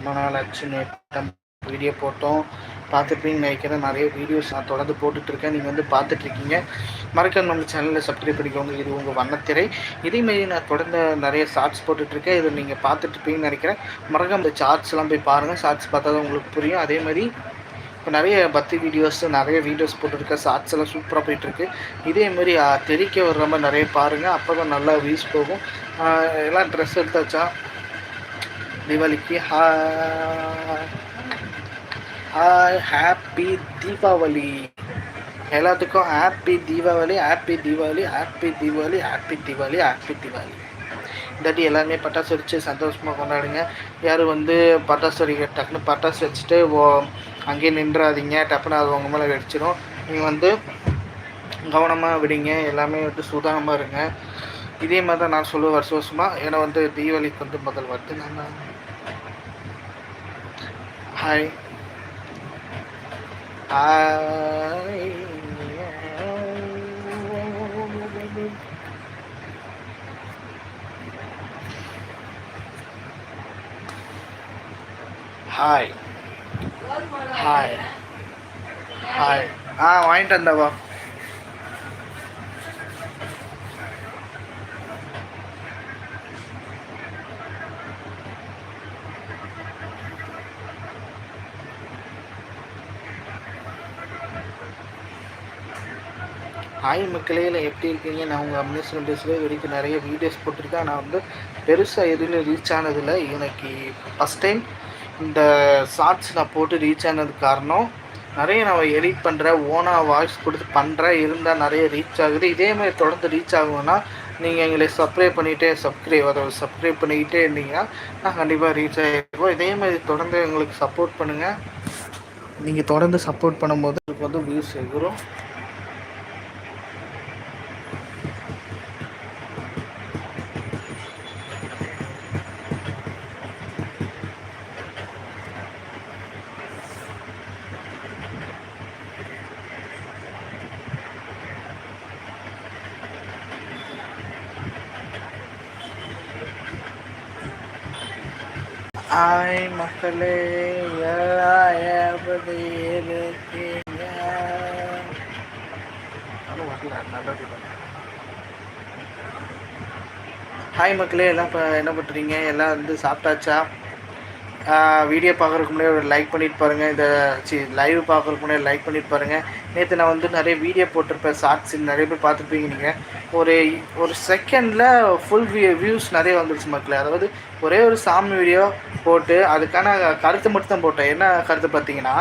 ரொம்ப நாள் ஆச்சு நேற்று வீடியோ போட்டோம். பார்த்துருப்பீங்கன்னு நினைக்கிறேன். நிறைய வீடியோஸ் நான் தொடர்ந்து போட்டுட்ருக்கேன். நீங்கள் வந்து பார்த்துட்ருக்கீங்க. மறக்காம நம்ம சேனலில் சப்ஸ்கிரைப் பண்ணிக்கோங்க. இது உங்கள் வண்ணத்திரை. இதேமாரி நான் தொடர்ந்து நிறைய ஷார்ட்ஸ் போட்டுட்ருக்கேன். இதை நீங்கள் பார்த்துட்ருப்பீங்கன்னு நினைக்கிறேன். மறக்காம இந்த ஷார்ட்ஸ்லாம் போய் பாருங்கள் ஷார்ட்ஸ் பார்த்தா தான் உங்களுக்கு புரியும். அதே மாதிரி இப்போ நிறைய பக்தி வீடியோஸ் நிறைய வீடியோஸ் போட்டுருக்கேன் ஷார்ட்ஸ் எல்லாம் சூப்பராக போயிட்டுருக்கு இதேமாரி தெரிக்க வர்ற மாதிரி நிறைய பாருங்கள் அப்போ தான் நல்லா வியூஸ் போகும். எல்லாம் ட்ரெஸ் எடுத்தாச்சா? தீபாவளிக்கு ஹா ஹாப்பி தீபாவளி எல்லாத்துக்கும் happy Deepavali happy Deepavali happy Deepavali happy Deepavali happy Deepavali இந்தாட்டி எல்லாருமே பட்டாசு வச்சு சந்தோஷமாக கொண்டாடுங்க யாரும் வந்து பட்டாசு வெடிக்க டக்குன்னு பட்டாசு வச்சுட்டு ஓ அங்கேயே நின்றாதீங்க டப்புன்னு அது உங்கள் மேலே வெடிச்சிடும் நீங்கள் வந்து கவனமாக விடுங்க எல்லாமே வந்து சூதானமாக இருங்க இதே மாதிரி தான் நான் சொல்லுவேன் வருஷ வருஷமாக ஏன்னா வந்து தீபாவளிக்கு வந்து முதல் வருது நான் hi hi hi hi hi ஆ வாங்கிட்டு வந்தவா ஹாய் மக்களே இல்லை எப்படி இருக்கீங்க? நான் உங்கள் அம்னேஸ்வரம் பேசுகிறேன் வரைக்கும் நிறைய வீடியோஸ் போட்டிருக்கேன். நான் வந்து பெருசாக எதுலையும் ரீச் ஆனதில்லை எனக்கு ஃபஸ்ட் டைம் இந்த ஷார்ட்ஸ் நான் போட்டு ரீச் ஆனதுக்கு காரணம் நிறைய நான் எடிட் பண்ணுறேன் ஓனாக வாய்ஸ் கொடுத்து பண்ணுறேன் இருந்தால் நிறைய ரீச் ஆகுது. இதே மாதிரி தொடர்ந்து ரீச் ஆகும்னா நீங்கள் எங்களை சப்ஸ்கிரைப் பண்ணிகிட்டே சப்ஸ்கிரைப் அதை சப்ஸ்கிரைப் பண்ணிக்கிட்டே இருந்தீங்கன்னா நான் கண்டிப்பாக ரீச் ஆகிடுவோம் இதே மாதிரி தொடர்ந்து எங்களுக்கு சப்போர்ட் பண்ணுங்கள் நீங்கள் தொடர்ந்து சப்போர்ட் பண்ணும்போது எனக்கு வந்து வியூஸ் எகுரும் ஆய் மக்களே எல்லாம் எப்படி ஹாய் மக்களே எல்லாம் இப்போ என்ன பண்ணுறீங்க எல்லாம் வந்து சாப்பிட்டாச்சா? வீடியோ பார்க்குறதுக்கு முன்னாடி ஒரு லைக் பண்ணிட்டு பாருங்கள் இந்த சி லைவ் பார்க்குறதுக்கு முன்னாடி லைக் பண்ணிட்டு பாருங்கள் நேற்று நான் வந்து நிறைய வீடியோ போட்டிருப்பேன். ஷார்ட்ஸ் நிறைய பேர் பார்த்துருப்பீங்க நீங்கள் ஒரு ஒரு செகண்டில் ஃபுல் வியூ வியூஸ் நிறைய வந்துருச்சு மக்கள். அதாவது ஒரே ஒரு சாமி வீடியோ போட்டு அதுக்கான கருத்து மட்டும் தான் போட்டேன். என்ன கருத்து பார்த்தீங்கன்னா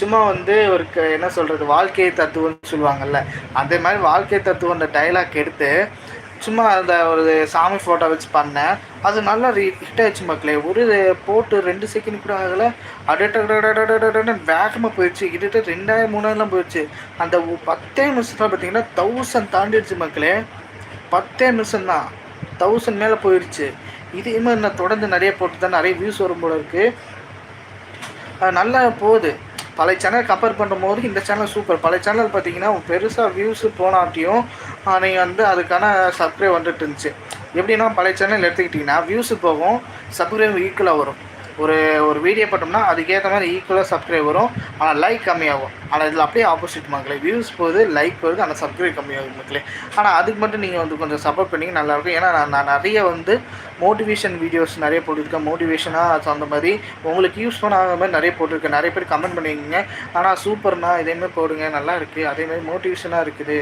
சும்மா வந்து ஒரு க என்ன சொல்கிறது வாழ்க்கை தத்துவம்னு சொல்லுவாங்கல்ல. அதே மாதிரி வாழ்க்கை தத்துவம் அந்த டைலாக் எடுத்து சும்மா அந்த ஒரு சாமி ஃபோட்டோ வச்சு பண்ணேன். அது நல்லா ரீ ஹிட் ஆயிடுச்சு மக்களே. ஒரு போட்டு ரெண்டு செகண்ட் கூட ஆகலை. அடட்டன்னு வேகமாக போயிடுச்சு. கிட்டத்தட்ட ரெண்டாயிரம் மூணாயிரம்லாம் போயிடுச்சு. அந்த பத்தே நிமிஷத்தில் பார்த்தீங்கன்னா தௌசண்ட் தாண்டிடுச்சு மக்களே. பத்தே நிமிஷம் தான். தௌசண்ட் மேலே போயிடுச்சு. இதே மாதிரி நான் தொடர்ந்து நிறைய போட்டு தான் நிறைய வியூஸ் வரும் போல இருக்குது அது நல்லா போகுது. பழைய சேனல் கம்பேர் பண்ணும்போது இந்த சேனல் சூப்பர் பழைய சேனல் பார்த்தீங்கன்னா பெருசாக வியூஸு போனாட்டியும் நீங்கள் வந்து அதுக்கான சப்ஸ்கிரைப் வந்துட்டு இருந்துச்சு. எப்படின்னா பழைய சேனல் எடுத்துக்கிட்டிங்கன்னா வியூஸு போகும் சப்ஸ்கிரைப் ஈக்குவலாக வரும். ஒரு ஒரு வீடியோ போட்டோம்னா அதுக்கேற்ற மாதிரி ஈக்குவலாக சப்ஸ்கிரைப் வரும். ஆனால் லைக் கம்மியாகும். ஆனால் இதில் அப்படியே ஆப்போசிட் மக்களே வியூஸ் போகுது லைக் வருது ஆனால் சப்ஸ்கிரைப் கம்மியாகும் மக்களே. ஆனால் அதுக்கு மட்டும் நீங்கள் வந்து கொஞ்சம் சப்போர்ட் பண்ணிங்க நல்லாயிருக்கும் ஏன்னா நான் நான் நிறைய வந்து மோட்டிவேஷன் வீடியோஸ் நிறைய போட்டிருக்கேன். மோட்டிவேஷனாக அந்த மாதிரி உங்களுக்கு யூஸ் பண்ண ஆகிற மாதிரி நிறைய போட்டிருக்கேன். நிறைய பேர் கமெண்ட் பண்ணியிருக்கீங்க ஆனால் சூப்பர்ண்ணா இதேமாதிரி போடுங்க நல்லா இருக்குது அதேமாதிரி மோட்டிவேஷனாக இருக்குது.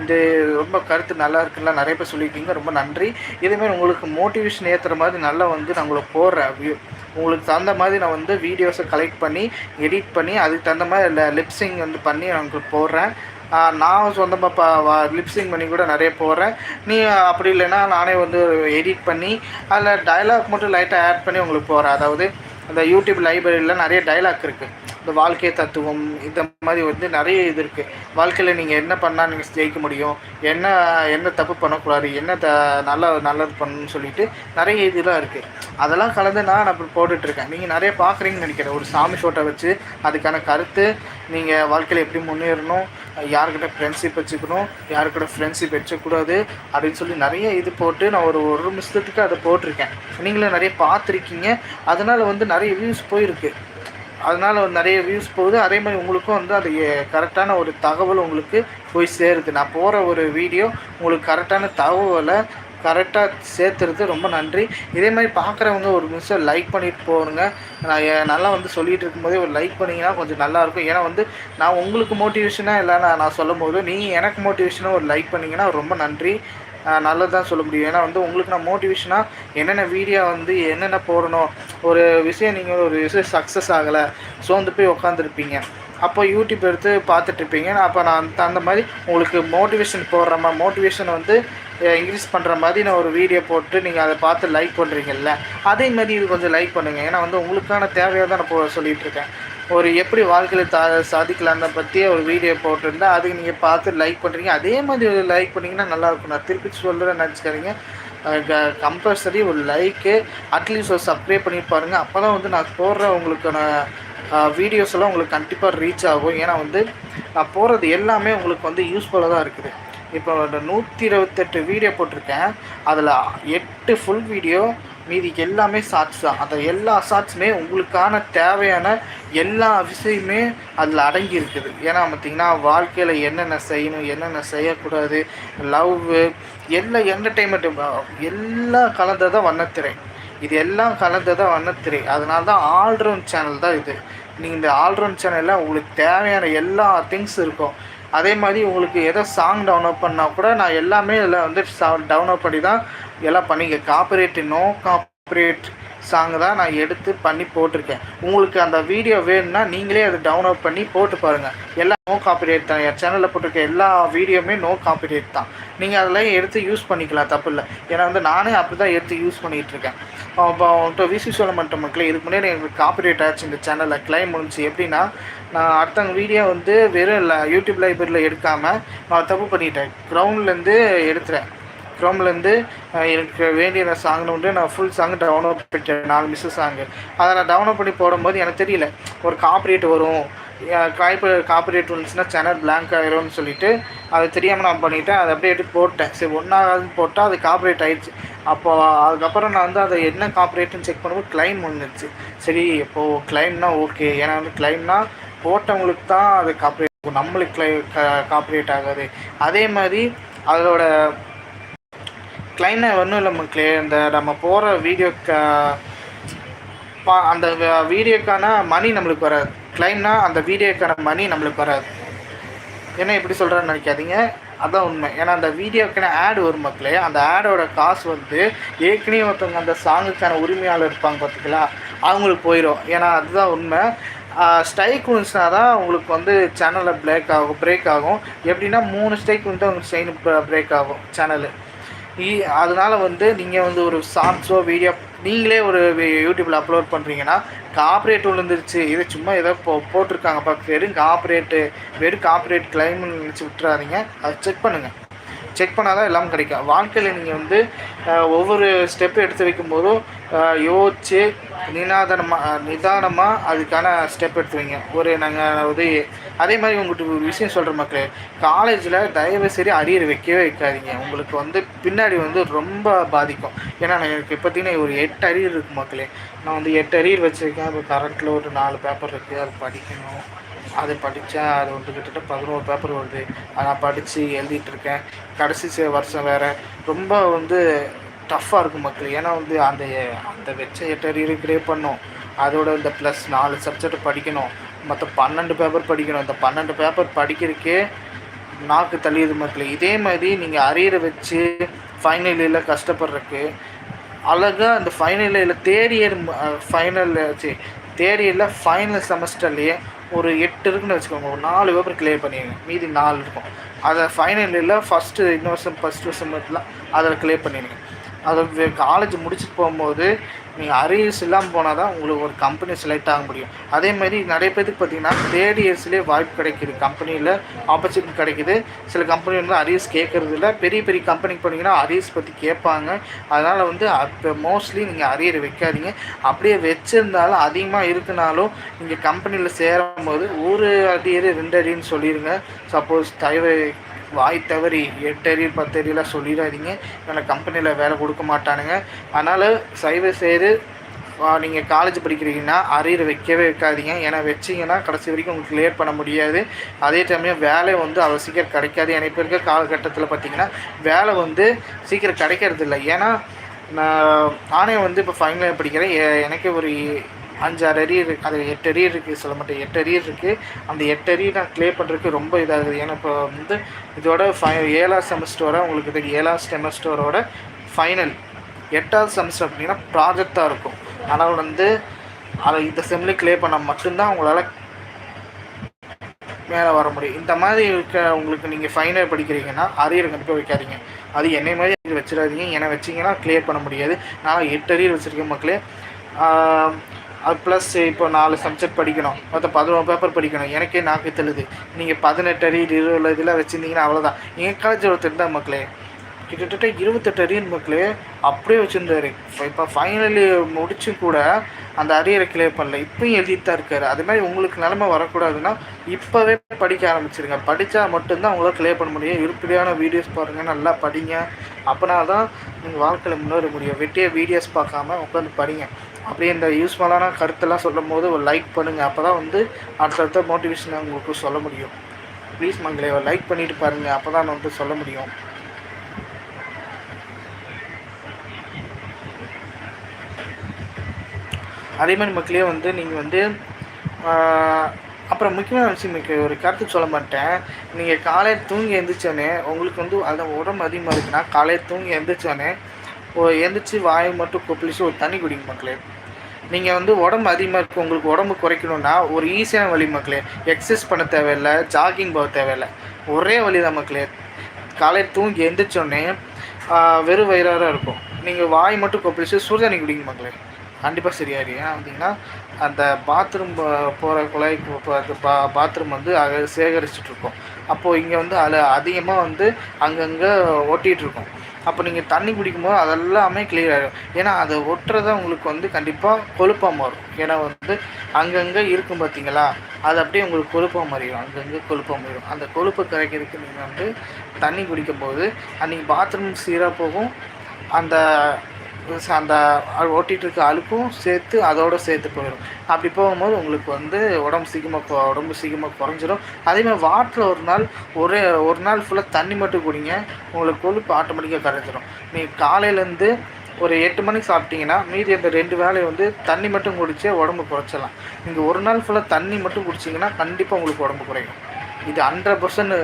இந்த ரொம்ப கருத்து நல்லா இருக்குல்ல. நிறைய பேர் சொல்லியிருக்கீங்க. ரொம்ப நன்றி. இதேமாதிரி உங்களுக்கு மோட்டிவேஷன் ஏற்றுற மாதிரி நல்லா வந்து நான் உங்களை போடுறேன். வியூ உங்களுக்கு தகுந்த மாதிரி நான் வந்து வீடியோஸை கலெக்ட் பண்ணி எடிட் பண்ணி அதுக்கு தகுந்த மாதிரி லிப்ஸிங் வந்து பண்ணி உங்களுக்கு போடுறேன். நான் சொந்தமாக லிப்ஸிங் பண்ணி கூட நிறைய போடுறேன். நீ அப்படி இல்லைன்னா நானே வந்து எடிட் பண்ணி அதில் டயலாக் மட்டும் லைட்டாக ஆட் பண்ணி உங்களுக்கு போடுறேன். அதாவது அந்த யூடியூப் லைப்ரரியில் நிறைய டைலாக் இருக்குது இந்த வாழ்க்கை தத்துவம் இந்த மாதிரி வந்து நிறைய இது இருக்குது வாழ்க்கையில் நீங்கள் என்ன பண்ணால் நீங்கள் ஜெயிக்க முடியும்? என்ன என்ன தப்பு பண்ணக்கூடாது? என்ன த நல்ல நல்லது பண்ணணும்னு சொல்லிட்டு நிறைய இதெல்லாம் இருக்குது அதெல்லாம் கலந்து நான் அப்படி போட்டுட்ருக்கேன் நீங்கள் நிறைய பார்க்குறீங்கன்னு நினைக்கிறேன். ஒரு சாமி ஃபோட்டோ வச்சு அதுக்கான கருத்து நீங்கள் வாழ்க்கையில் எப்படி முன்னேறணும் யாருக்கிட்ட ஃப்ரெண்ட்ஷிப் வச்சுக்கணும் யாருக்கிட்ட ஃப்ரெண்ட்ஷிப் வச்சக்கூடாது அப்படின்னு சொல்லி நிறைய இது போட்டு நான் ஒரு ஒரு நிமிஷத்துக்கு அதை போட்டிருக்கேன். நீங்களே நிறைய பார்த்துருக்கீங்க. அதனால் வந்து நிறைய வியூஸ் போயிருக்கு. அதனால் நிறைய வியூஸ் போகுது. அதே மாதிரி உங்களுக்கும் வந்து அது கரெக்டான ஒரு தகவல் உங்களுக்கு போய் சேருது. நான் போகிற ஒரு வீடியோ உங்களுக்கு கரெக்டான தகவலை கரெக்டாக சேர்த்துறது ரொம்ப நன்றி. இதே மாதிரி பார்க்குறவங்க ஒரு நிமிஷம் லைக் பண்ணிட்டு போகணுங்க நான் நல்லா வந்து சொல்லிகிட்டு இருக்கும்போதே ஒரு லைக் பண்ணிங்கன்னா கொஞ்சம் நல்லாயிருக்கும் ஏன்னா வந்து நான் உங்களுக்கு மோட்டிவேஷனாக இல்லை நான் நான் சொல்லும் போது நீங்கள் எனக்கு மோட்டிவேஷனாக ஒரு லைக் பண்ணிங்கன்னா ரொம்ப நன்றி. நல்லதான் சொல்ல முடியும். ஏன்னா வந்து உங்களுக்கு நான் மோட்டிவேஷனாக என்னென்ன வீடியோ வந்து என்னென்ன போடணும் ஒரு விஷயம் நீங்கள் ஒரு விஷயம் சக்ஸஸ் ஆகலை சோர்ந்து போய் உட்காந்துருப்பீங்க அப்போ யூடியூப் எடுத்து பார்த்துட்ருப்பீங்க. அப்போ நான் அந்த மாதிரி உங்களுக்கு மோட்டிவேஷன் போடுற மாதிரி மோட்டிவேஷனை வந்து இன்க்ரீஸ் பண்ணுற மாதிரி நான் ஒரு வீடியோ போட்டு நீங்கள் அதை பார்த்து லைக் பண்ணுறீங்கல்ல அதே மாதிரி இது கொஞ்சம் லைக் பண்ணுங்கள் ஏன்னா வந்து உங்களுக்கான தேவையாக தான் நான் போ சொல்லிகிட்டு இருக்கேன் ஒரு எப்படி வாழ்க்கையில் தா சாதிக்கலான்னு பற்றியே ஒரு வீடியோ போட்டிருந்தா அதுக்கு நீங்கள் பார்த்து லைக் பண்ணுறீங்க அதே மாதிரி ஒரு லைக் பண்ணிங்கன்னா நல்லாயிருக்கும் நான் திருப்பி சொல்கிறேன் நினச்சிக்காதீங்க. கம்பல்சரி ஒரு லைக்கு அட்லீஸ்ட் ஒரு சப்ஸ்கிரைப் பண்ணி பாருங்கள் அப்போ தான் வந்து நான் போடுற உங்களுக்கான வீடியோஸ் எல்லாம் உங்களுக்கு கண்டிப்பாக ரீச் ஆகும். ஏன்னா வந்து நான் போகிறது எல்லாமே உங்களுக்கு வந்து யூஸ்ஃபுல்லாக தான் இருக்குது. இப்போ நூற்றி இருபத்தெட்டு வீடியோ போட்டிருக்கேன். அதில் எட்டு ஃபுல் வீடியோ மீதி எல்லாமே ஷார்ட்ஸ் தான். அந்த எல்லா ஷார்ட்ஸுமே உங்களுக்கான தேவையான எல்லா விஷயமே அதில் அடங்கி இருக்குது. ஏன்னா பார்த்திங்கன்னா வாழ்க்கையில் என்னென்ன செய்யணும் என்னென்ன செய்யக்கூடாது லவ்வு எல்லா என்டர்டெயின்மெண்ட்டு எல்லாம் கலந்ததான் வண்ணத்திரை. இது எல்லாம் கலந்ததான் வண்ணத்திரை. அதனால தான் ஆல்ரவுண்ட் சேனல் தான் இது. நீங்கள் இந்த ஆல்ரவுண்ட் சேனலில் உங்களுக்கு தேவையான எல்லா திங்ஸ் இருக்கும். அதே மாதிரி உங்களுக்கு எதோ சாங் டவுன்லோட் பண்ணால் கூட நான் எல்லாமே இதில் வந்து டவுன்லோட் பண்ணி தான் எல்லாம் பண்ணிக்க. காப்பரேட் நோ காப்பரேட் சாங் தான் நான் எடுத்து பண்ணி போட்டிருக்கேன். உங்களுக்கு அந்த வீடியோ வேணும்னா நீங்களே அதை டவுன்லோட் பண்ணி போட்டு பாருங்கள் எல்லா நோ காப்பிரேட் தான். என் சேனலில் போட்டிருக்க எல்லா வீடியோவுமே நோ காப்பிரேட் தான். நீங்கள் அதில் எடுத்து யூஸ் பண்ணிக்கலாம். தப்பு இல்லை. ஏன்னா வந்து நானே அப்படி தான் எடுத்து யூஸ் பண்ணிகிட்டு இருக்கேன் இப்போ அவங்கள்ட்ட விசி சொல்ல மாட்டேன் மக்களே இதுக்கு முன்னாடி எனக்கு காப்பிரேட் ஆச்சு இந்த சேனலில் கிளைம் முடிஞ்சு எப்படின்னா நான் அடுத்தவங்க வீடியோ வந்து வெறும் இல்லை யூடியூப் லைப்ரரியில் எடுக்காமல் நான் தப்பு பண்ணிட்டேன். க்ரௌண்ட்லேருந்து எடுத்துகிறேன் க்ரோம்லேருந்து எனக்கு வேண்டிய சாங்னு வந்து நான் ஃபுல் சாங் டவுன்லோட் பண்ணிட்டேன். நாலு மிஸ்ஸு சாங்கு அதை நான் டவுன்லோட் பண்ணி போடும்போது எனக்கு தெரியல ஒரு காப்ரேட் வரும். காய்ப்பு காப்பிரேட் வந்துச்சுன்னா சேனல் பிளாங்க் ஆயிரும்னு சொல்லிட்டு அது தெரியாமல் நான் பண்ணிவிட்டேன் அதை அப்படியே எடுத்து போட்டேன். சரி ஒன்றாவது போட்டால் அது காப்ரேட் ஆயிடுச்சு. அப்போ அதுக்கப்புறம் நான் வந்து அதை என்ன காப்ரேட்டுன்னு செக் பண்ணும்போது கிளைம் வந்துருச்சு. சரி இப்போது கிளைம்னா ஓகே ஏன்னா வந்து கிளைம்னா போட்டவங்களுக்கு தான் அது காப்பரேட் நம்மளுக்கு கிளை காப்பரேட் ஆகாது. அதே மாதிரி அதோட கிளைம்னா ஒன்றும் இல்லை மக்களே. இந்த நம்ம போகிற வீடியோ பா அந்த வீடியோக்கான மணி நம்மளுக்கு வராது. கிளைம்னா அந்த வீடியோக்கான மணி நம்மளுக்கு வராது. ஏன்னா எப்படி சொல்கிறேன்னு நினைக்காதீங்க. அதுதான் உண்மை. ஏன்னா அந்த வீடியோக்கான ஆடு வரும் மக்களே. அந்த ஆடோட காசு வந்து ஏற்கனவே ஒருத்தவங்க அந்த சாங்குக்கான உரிமையாளர் இருப்பாங்க பார்த்துக்கலாம் அவங்களுக்கு போயிடும் ஏன்னா அதுதான் உண்மை. ஸ்ட்ரைக் விழுந்துச்சுனா தான் உங்களுக்கு வந்து சேனலில் பிளேக் ஆகும் பிரேக் ஆகும். எப்படின்னா மூணு ஸ்ட்ரைக் வந்து உங்களுக்கு செயின் பிரேக் ஆகும் சேனலு அதனால் வந்து நீங்கள் வந்து ஒரு சாங்ஸோ வீடியோ நீங்களே ஒரு யூடியூப்பில் அப்லோட் பண்ணுறீங்கன்னா காப்ரேட் விழுந்துருச்சு இது சும்மா ஏதோ போ போட்டிருக்காங்கப்பா வெறும் காப்ரேட்டு வெறும் காப்ரேட் கிளைம்னு நினச்சி விட்டுறாதீங்க. அதை செக் பண்ணுங்கள் செக் பண்ணால் தான் எல்லாம் கிடைக்கும். வாழ்க்கையில் நீங்கள் வந்து ஒவ்வொரு ஸ்டெப்பு எடுத்து வைக்கும்போதும் யோசிச்சு நிதானமாக நிதானமாக அதுக்கான ஸ்டெப் எடுத்து வைங்க. ஒரு நாங்கள் உதவி அதே மாதிரி உங்கள்கிட்ட ஒரு விஷயம் சொல்கிற மக்களே. காலேஜில் தயவு சரி அரியர் வைக்கவே வைக்காதீங்க. உங்களுக்கு வந்து பின்னாடி வந்து ரொம்ப பாதிக்கும். ஏன்னா எனக்கு பார்த்தீங்கன்னா ஒரு எட்டு அரியர் இருக்குது மக்களே. நான் வந்து எட்டு அரியர் வச்சுருக்கேன். இப்போ கரண்ட்டில் ஒரு நாலு பேப்பர் இருக்குது அது படிக்கணும். அதை படித்தா அது வந்து கிட்டத்தட்ட பதினோரு பேப்பர் வருது. அதை நான் படித்து எழுதிட்டுருக்கேன் கடைசி வருஷம் வேறு. ரொம்ப வந்து டஃப்பாக இருக்கும் மக்கள். ஏன்னா வந்து அந்த அந்த வெச்ச எட்டரியரை கிரியேட் பண்ணும். அதோட இந்த ப்ளஸ் நாலு சப்ஜெக்ட் படிக்கணும். மற்ற பன்னெண்டு பேப்பர் படிக்கணும். இந்த பன்னெண்டு பேப்பர் படிக்கிறதுக்கே நாக்கு தள்ளியது மக்கள். இதே மாதிரி நீங்கள் அரியரை வச்சு ஃபைனல் இயரில் கஷ்டப்படுறதுக்கு அழகாக அந்த ஃபைனல் இயரில் தேர்ட் இயர் ஃபைனல் சரி தேர்ட் இயரில் ஃபைனல் செமஸ்டர்லேயே ஒரு எட்டு இருக்குன்னு வச்சுக்கோங்க. ஒரு நாலு பேப்பர் கிளியர் பண்ணிடுங்க மீதி நாலு இருக்கும். அதை ஃபைனல் இல்லை ஃபஸ்ட்டு இன்னொரு வருஷம் ஃபஸ்ட் வருஷம் அதில் கிளியர் பண்ணிடுங்க அதை காலேஜ் முடிச்சுட்டு போகும்போது நீங்கள் அரியர்ஸ் இல்லாமல் போனால் தான் உங்களுக்கு ஒரு கம்பெனி செலக்ட் ஆக முடியும். அதே மாதிரி நிறைய பேருக்கு பார்த்தீங்கன்னா தேர்ட் இயர்ஸ்லேயே வாய்ப்பு கிடைக்கிது. கம்பெனியில் ஆப்பர்ச்சுனிட்டி கிடைக்குது. சில கம்பெனி வந்து அரியர்ஸ் கேட்குறது இல்லை. பெரிய பெரிய கம்பெனிக்கு போனீங்கன்னா அரியர்ஸ் பற்றி கேட்பாங்க. அதனால் வந்து அப்போ மோஸ்ட்லி நீங்கள் அரியர் வைக்காதீங்க. அப்படியே வச்சுருந்தாலும் அதிகமாக இருக்குனாலும் நீங்கள் கம்பெனியில் சேரும் போது ஒரு அடியர் ரெண்டு அடின்னு சொல்லிடுங்க சப்போஸ் தயவு வாய் தவறி எட்டு பத்தறிலாம் பத்து சொல்லிடாதீங்க எனக்கு கம்பெனியில் வேலை கொடுக்க மாட்டானுங்க. அதனால் சைவ செய்து நீங்கள் காலேஜ் படிக்கிறீங்கன்னா அரியர் வைக்கவே வைக்காதீங்க. ஏன்னா வச்சிங்கன்னா கடைசி வரைக்கும் உங்களுக்கு கிளியர் பண்ண முடியாது. அதே சமயம் வேலை வந்து அவ்வளோ சீக்கிரம் கிடைக்காது. ஏன்னா இப்போ இருக்க காலகட்டத்தில் பார்த்தீங்கன்னா வேலை வந்து சீக்கிரம் கிடைக்கிறது இல்லை ஏன்னா நான் நானே வந்து இப்போ ஃபைனல் இயர் படிக்கிறேன். எனக்கு ஒரு அஞ்சாறு அரி இருக்கு அது எட்டு அரி இருக்குது சொல்ல மாட்டேன் எட்டு அரி இருக்குது அந்த எட்டு அரி நான் க்ளியர் பண்ணுறதுக்கு ரொம்ப இதாக இருக்குது. ஏன்னா இப்போ வந்து இதோட ஃபை ஏழாவது செமஸ்டரோட உங்களுக்கு இது ஏழாவது செமஸ்டரோட ஃபைனல் எட்டாவது செமஸ்டர் அப்படின்னா ப்ராஜெக்டாக இருக்கும். ஆனால் வந்து அதை இந்த செம்மில் க்ளியர் பண்ணால் மட்டும்தான் உங்களால் மேலே வர முடியும். இந்த மாதிரி இருக்க உங்களுக்கு நீங்கள் ஃபைனல் படிக்கிறீங்கன்னா அரியர் கண்டிப்பாக வைக்காதீங்க. அது என்னை மாதிரி அரியர் வச்சிடாதீங்க. ஏன்னா வச்சிங்கன்னா க்ளியர் பண்ண முடியாது. நான் எட்டு அரியர் வச்சுருக்கேன் மக்களே. அது ப்ளஸ் இப்போ நாலு சப்ஜெக்ட் படிக்கணும். மொத்தம் பதினோரு பேப்பர் படிக்கணும். எனக்கே நாக்கு தெளிது நீங்கள் பதினெட்டு அடி இருபது இதெல்லாம் வச்சுருந்தீங்கன்னா அவ்வளோதான் எங்கள் காலேஜ் ஒருத்தர் தான் மக்களே. கிட்டத்தட்ட இருபத்தெட்டு அரியர் மக்களே அப்படியே வச்சுருந்தாரு. இப்போ ஃபைனலி முடிச்சு கூட அந்த அரியரை கிளியர் பண்ணல. இப்பயும் எழுதிட்டு தான் இருக்காரு. அது மாதிரி உங்களுக்கு நிலமை வரக்கூடாதுன்னா இப்போவே படிக்க ஆரம்பிச்சிருங்க. படித்தா மட்டும்தான் உங்களால் கிளியர் பண்ண முடியும். இருப்படியான வீடியோஸ் பாருங்கள் நல்லா படிங்க. அப்போனா தான் நீங்கள் வாழ்க்கையில் முன்னேற முடியும். வெட்டிய வீடியோஸ் பார்க்காம உட்காந்து படிங்க. அப்படியே இந்த யூஸ்ஃபுல்லான கருத்தெல்லாம் சொல்லும் போது ஒரு லைக் பண்ணுங்கள் அப்போ தான் வந்து அடுத்தடுத்த மோட்டிவேஷனை உங்களுக்கு சொல்ல முடியும். ப்ளீஸ் மங்களே ஒரு லைக் பண்ணிட்டு பாருங்கள் அப்போ தான் வந்து சொல்ல முடியும். அதே மாதிரி மக்களே வந்து நீங்கள் வந்து அப்புறம் முக்கியமான விஷயம் எனக்கு ஒரு கருத்து சொல்ல மாட்டேன். நீங்கள் காலையில் தூங்கி எழுந்திரிச்சோன்னே உங்களுக்கு வந்து அந்த உடம்பு அதிகமாக இருக்குன்னா காலையில் தூங்கி எழுந்திரிச்சோன்னே எழுந்திரிச்சு வாயை மட்டும் கொப்பளிச்சு ஒரு தண்ணி குடிங்க மக்களே. நீங்கள் வந்து உடம்பு அதிகமாக இருக்குது உங்களுக்கு உடம்பு குறைக்கணும்னா ஒரு ஈஸியான வழி மக்களே எக்ஸசைஸ் பண்ண தேவையில்லை ஜாகிங் போக தேவையில்லை. ஒரே வழி தான் மக்களே. காலையில் தூங்கி எந்திரிச்சோடனே வெறும் வயிறாக இருக்கும். நீங்கள் வாய் மட்டும் கொப்பளிச்சு சுடுதண்ணி குடிங்க மக்களே. கண்டிப்பாக சரியாயிடும் ஏன் அப்படின்னா அந்த பாத்ரூம் போகிற குழாய் பா பாத்ரூம் வந்து அதை சேகரிச்சிட்ருக்கோம் அப்போது இங்கே வந்து அதில் அதிகமாக வந்து அங்கங்கே ஒட்டிகிட்டு இருக்கும். அப்போ நீங்கள் தண்ணி குடிக்கும்போது அதெல்லாமே கிளியர் ஆகிடும் ஏன்னா அதை ஒட்டுறத உங்களுக்கு வந்து கண்டிப்பாக கொழுப்பாக மாறும். ஏன்னா வந்து அங்கங்கே இருக்கும் பார்த்தீங்களா அது அப்படியே உங்களுக்கு கொழுப்பாக மாறிடும். அங்கங்கே கொழுப்பாக மாறிடும். அந்த கொழுப்பை கரைக்கிறதுக்கு நீங்கள் வந்து தண்ணி குடிக்கும்போது அன்றைக்கி பாத்ரூம் சீராக போகும். அந்த அந்த ஓட்டிகிட்ருக்க அழுப்பும் சேர்த்து அதோட சேர்த்து போயிடும். அப்படி போகும்போது உங்களுக்கு வந்து உடம்பு சீக்கிரமாக உடம்பு சீக்கிரமாக குறைஞ்சிரும். அதேமாதிரி வாட்டரில் ஒரு நாள் ஒரே ஒரு நாள் ஃபுல்லாக தண்ணி மட்டும் குடிங்க உங்களுக்கு கொழுப்பு ஆட்டோமேட்டிக்காக கரைஞ்சிரும். நீங்கள் காலையிலேருந்து ஒரு எட்டு மணிக்கு சாப்பிட்டீங்கன்னா மீதி அந்த ரெண்டு வேலையை வந்து தண்ணி மட்டும் குடிச்சே உடம்பு குறைச்சிடலாம். நீங்கள் ஒரு நாள் ஃபுல்லாக தண்ணி மட்டும் குடிச்சிங்கன்னா கண்டிப்பாக உங்களுக்கு உடம்பு குறையும். இது ஹண்ட்ரட் பர்சன்ட்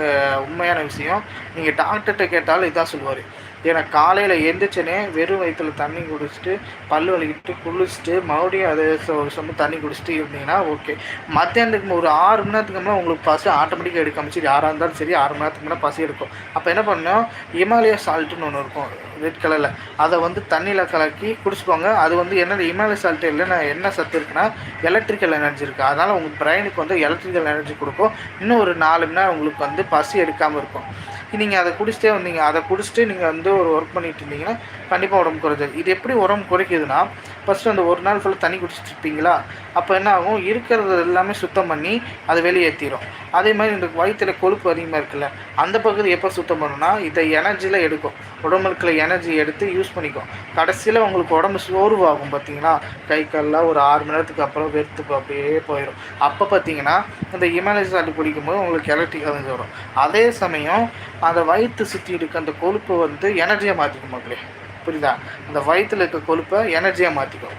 உண்மையான விஷயம். நீங்கள் டாக்டர்கிட்ட கேட்டாலும் இதான் சொல்லுவார். ஏன்னா காலையில் எழுந்திரிச்சனே வெறும் வயிற்றுல தண்ணி குடிச்சிட்டு பல் வலிக்கிட்டு குளிச்சுட்டு மறுபடியும் அதே சொ- ஒரு சொம்பு தண்ணி குடிச்சிட்டு இருந்தீங்கன்னா ஓகே மத்தியானத்துக்கு ஒரு ஆறு மணி நேரத்துக்கு மேலே உங்களுக்கு பசி ஆட்டோமேட்டிக்காக எடுக்க அமைச்சு யாராக இருந்தாலும் சரி ஆறு மணி நேரத்துக்கு மேலே பசி எடுக்கும். அப்போ என்ன பண்ணணும்? இமாலயா சால்ட்டுன்னு ஒன்று இருக்கும் ரெட் கலரில் அதை வந்து தண்ணியில் கலக்கி குடிச்சுக்கோங்க. அது வந்து என்ன இமாலய சால்ட் இல்லைன்னா என்ன சத்து இருக்குன்னா எலக்ட்ரிக்கல் எனர்ஜி இருக்குது அதனால் உங்கள் பிரெயினுக்கு வந்து எலக்ட்ரிக்கல் எனர்ஜி கொடுக்கும். இன்னும் ஒரு நாலு மணி நேரம் உங்களுக்கு வந்து பசி எடுக்காமல் இருக்கும். நீங்கள் அதை குடிச்சிட்டே வந்தீங்க. அதை குடிச்சிட்டு நீங்கள் வந்து ஒரு ஒர்க் பண்ணிட்டு இருந்தீங்கன்னா கண்டிப்பாக உடம்பு குறைஞ்சது இது எப்படி உடம்பு குறைக்குதுன்னா ஃபஸ்ட்டு அந்த ஒரு நாள் ஃபுல்லாக தண்ணி குடிச்சிட்டு இருப்பீங்களா? அப்போ என்ன ஆகும்? இருக்கிறது எல்லாமே சுத்தம் பண்ணி அதை வெளியேற்றிடும் அதே மாதிரி இந்த வயிற்றில் கொழுப்பு அதிகமாக இருக்குல்ல அந்த பகுதி எப்போ சுத்தம் பண்ணணும்னா இதை எனர்ஜியில் எடுக்கும். உடம்பு இருக்கிற எனர்ஜி எடுத்து யூஸ் பண்ணிக்கும். கடைசியில் உங்களுக்கு உடம்பு சோர்வாகும் பார்த்தீங்கன்னா கை கால்லாம் ஒரு ஆறு மணி நேரத்துக்கு அப்புறம் வெறுத்து அப்படியே போயிடும் அப்போ பார்த்தீங்கன்னா இந்த இமேலய சால்ட் குடிக்கும்போது உங்களுக்கு எலக்ட்ரிக் எனர்ஜி வரும். அதே சமயம் அந்த வயிற்று சுற்றி இருக்க அந்த கொழுப்பு வந்து எனர்ஜியாக மாற்றிக்கும் மக்களே. புரியுதா? அந்த வயிற்றில் இருக்க கொழுப்பை எனர்ஜியாக மாற்றிக்கும்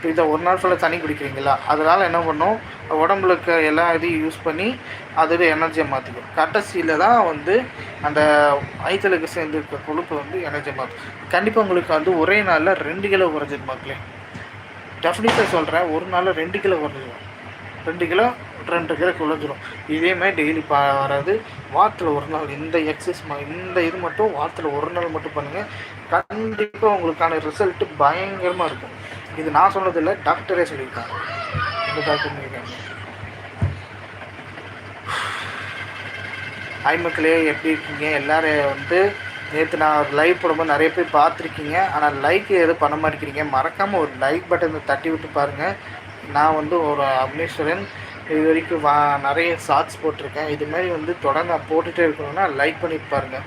புரியுதா? ஒரு நாள் ஃபுல்லாக தண்ணி குடிக்கிறீங்களா? அதனால் என்ன பண்ணும்? உடம்புல இருக்க எல்லா இதையும் யூஸ் பண்ணி அதோட எனர்ஜியை மாற்றிக்கும் கடைசியில் தான் வந்து அந்த வயிற்றுல சேர்ந்து இருக்க கொழுப்பு வந்து எனர்ஜியை மாற்றும் கண்டிப்பாக உங்களுக்கு வந்து ஒரே நாளில் ரெண்டு கிலோ குறைஞ்சிது மக்களே. டெஃபினட்டாக சொல்கிறேன் ஒரு நாளில் ரெண்டு கிலோ குறைஞ்சிடும் ரெண்டு கிலோ ரெண்டு கிலோ குறைஞ்சிரும். இதேமாதிரி டெய்லி பா வராது வாரத்தில் ஒரு நாள் இந்த எக்ஸசைஸ் இந்த இது மட்டும் வாரத்தில் ஒரு நாள் மட்டும் பண்ணுங்கள் கண்டிப்பாக உங்களுக்கான ரிசல்ட்டு பயங்கரமாக இருக்கும். இது நான் சொன்னதில்லை டாக்டரே சொல்லியிருக்காங்க இந்த டாக்டர் சொல்லியிருக்காங்க ஹாய் மக்களே எப்படி இருக்கீங்க? எல்லாரும் வந்து நேற்று நான் ஒரு லைவ் போடும்போது நிறைய பேர் பார்த்துருக்கீங்க. ஆனால் லைக் எதுவும் பண்ண மாட்டேங்கிறீங்க. மறக்காமல் ஒரு லைக் பட்டனை தட்டி விட்டு பாருங்கள் நான் வந்து ஒரு அக்னேஸ்வரன் இது வரைக்கும் வா நிறைய ஷார்ட்ஸ் போட்டிருக்கேன். இது மாதிரி வந்து தொடர்ந்து நான் போட்டுகிட்டே இருக்கணும்னா லைக் பண்ணி பாருங்கள்